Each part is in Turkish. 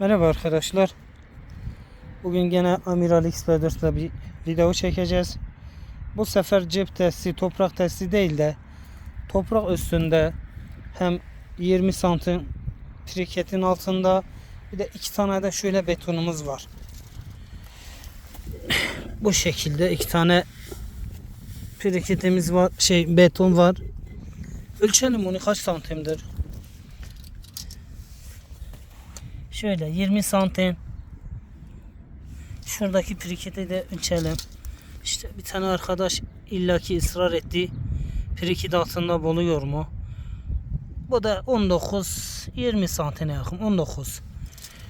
Merhaba arkadaşlar. Bugün gene Amiral X4 ile bir video çekeceğiz. Bu sefer cep testi, toprak testi değil de toprak üstünde hem 20 santim triketin altında bir de iki tane de şöyle betonumuz var. Bu şekilde iki tane priketimiz var, şey beton var. Ölçelim bunu kaç santimdir? Şöyle 20 santim. Şuradaki priketi de ölçelim. İşte bir tane arkadaş illaki ısrar etti. Priket altında buluyor mu? Bu da 19 20 santine yakın 19.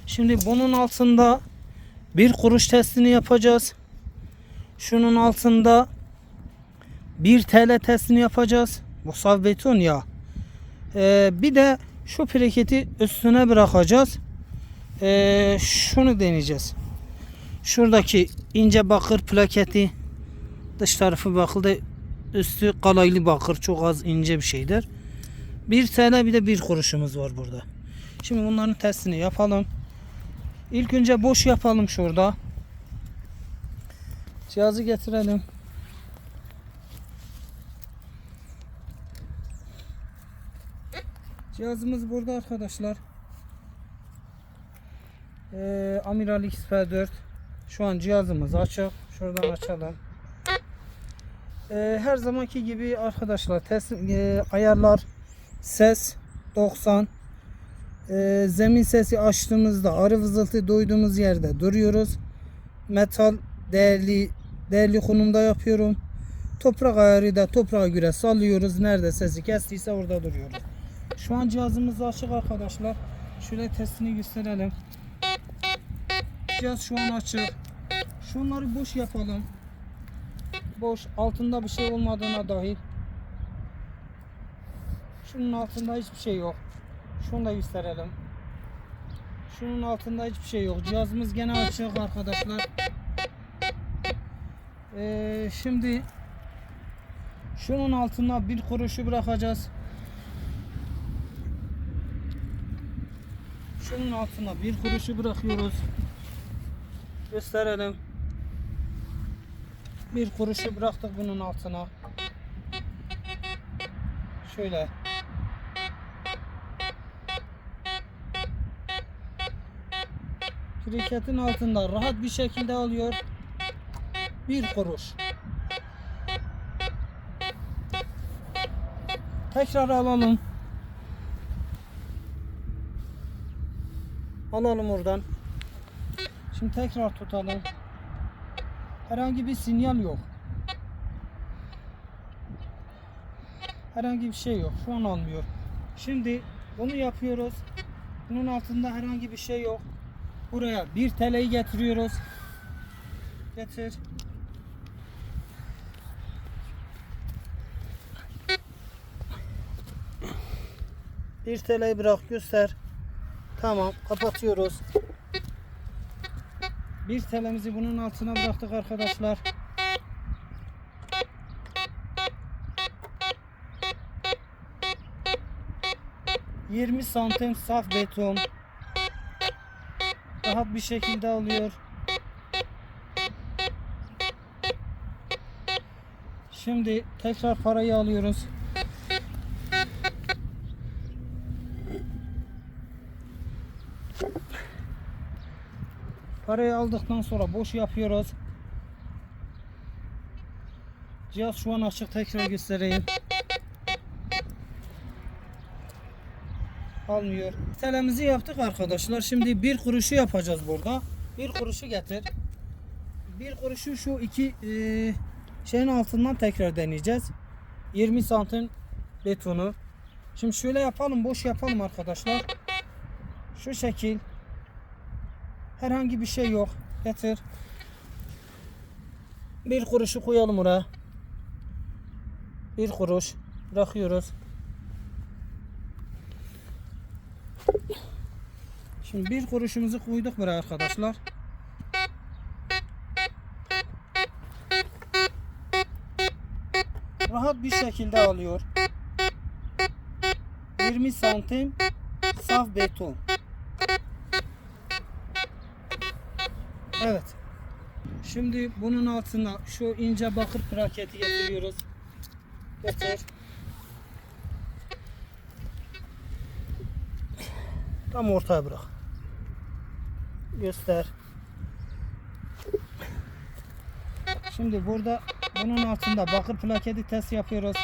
Şimdi bunun altında bir kuruş testini yapacağız. Şunun altında 1 TL testini yapacağız. Bu saf beton ya. Ee, bir de şu priketi üstüne bırakacağız. Ee, şunu deneyeceğiz. Şuradaki ince bakır plaketi dış tarafı bakıldı. Üstü kalaylı bakır. Çok az ince bir şeydir. 1 TL bir de 1 kuruşumuz var burada. Şimdi bunların testini yapalım. İlk önce boş yapalım şurada. Cihazı getirelim. Cihazımız burada arkadaşlar. Ee, Amiral XP4 şu an cihazımız açık. Şuradan açalım. Ee, her zamanki gibi arkadaşlar test, e, ayarlar ses 90 Ee, zemin sesi açtığımızda arı vızıltı duyduğumuz yerde duruyoruz. Metal değerli değerli konumda yapıyorum. Toprak ayarı da toprağa göre sallıyoruz. Nerede sesi kestiyse orada duruyoruz. Şu an cihazımız açık arkadaşlar. Şöyle testini gösterelim. Cihaz şu an açık. Şunları boş yapalım. Boş. Altında bir şey olmadığına dahil. Şunun altında hiçbir şey yok. Şunu da gösterelim. Şunun altında hiçbir şey yok. Cihazımız gene açık arkadaşlar. Ee, şimdi şunun altına bir kuruşu bırakacağız. Şunun altına bir kuruşu bırakıyoruz. Gösterelim. Bir kuruşu bıraktık bunun altına. Şöyle. Kriketin altında rahat bir şekilde alıyor. Bir kuruş. Tekrar alalım. Alalım oradan. Şimdi tekrar tutalım. Herhangi bir sinyal yok. Herhangi bir şey yok. Şu an almıyor. Şimdi bunu yapıyoruz. Bunun altında herhangi bir şey yok. Buraya 1 TL'yi getiriyoruz. Getir. Bir TL'yi bırak göster. Tamam kapatıyoruz. Bir TL'mizi bunun altına bıraktık arkadaşlar. Yirmi santim saf beton. Rahat bir şekilde alıyor. Şimdi tekrar parayı alıyoruz. Parayı aldıktan sonra boş yapıyoruz. Cihaz şu an açık tekrar göstereyim. Almıyor. Telemizi yaptık arkadaşlar. Şimdi bir kuruşu yapacağız burada. Bir kuruşu getir. Bir kuruşu şu iki e, şeyin altından tekrar deneyeceğiz. 20 santim betonu. Şimdi şöyle yapalım. Boş yapalım arkadaşlar. Şu şekil. Herhangi bir şey yok. Getir. Bir kuruşu koyalım oraya. Bir kuruş. Bırakıyoruz. Şimdi bir kuruşumuzu koyduk buraya arkadaşlar. Rahat bir şekilde alıyor. 20 santim saf beton. Evet. Şimdi bunun altına şu ince bakır plaketi getiriyoruz. Getir. Tam ortaya bırak. Göster. Şimdi burada bunun altında bakır plaketi test yapıyoruz.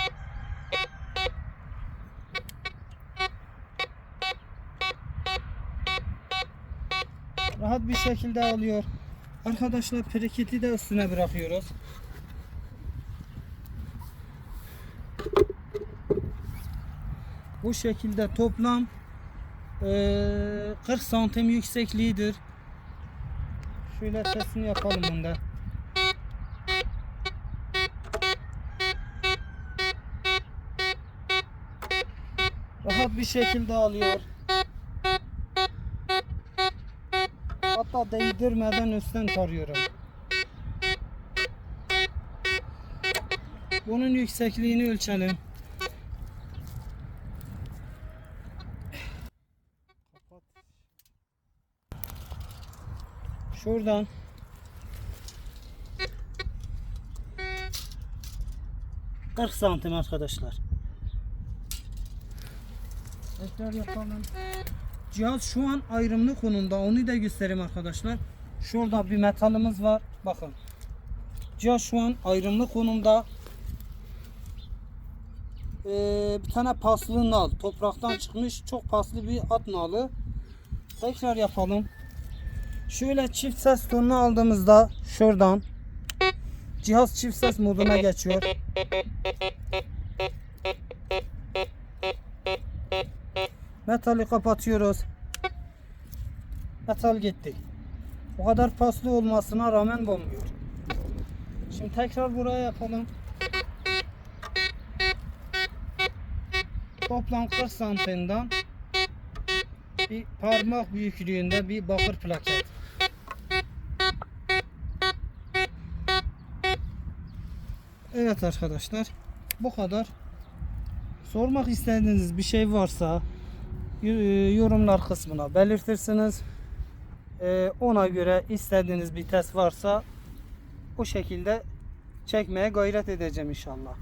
Rahat bir şekilde alıyor. Arkadaşlar plaketi de üstüne bırakıyoruz. Bu şekilde toplam eee, 40 santim yüksekliğidir. Şöyle testini yapalım bunda. Rahat bir şekilde alıyor. Hatta değdirmeden üstten tarıyorum. Bunun yüksekliğini ölçelim. Şuradan ...40 santim arkadaşlar. Tekrar yapalım. Cihaz şu an ayrımlı konumda. Onu da göstereyim arkadaşlar. Şurada bir metalimiz var. Bakın. Cihaz şu an ayrımlı konumda. Ee, bir tane paslı nal. Topraktan çıkmış çok paslı bir at nalı. Tekrar yapalım. Şöyle çift ses tonunu aldığımızda şuradan cihaz çift ses moduna geçiyor. Metali kapatıyoruz. Metal gitti. O kadar paslı olmasına rağmen bomluyor. Şimdi tekrar buraya yapalım. Toplam 40 santimden bir parmak büyüklüğünde bir bakır plaket. Evet arkadaşlar bu kadar. Sormak istediğiniz bir şey varsa yorumlar kısmına belirtirsiniz. Ee, ona göre istediğiniz bir test varsa o şekilde çekmeye gayret edeceğim inşallah.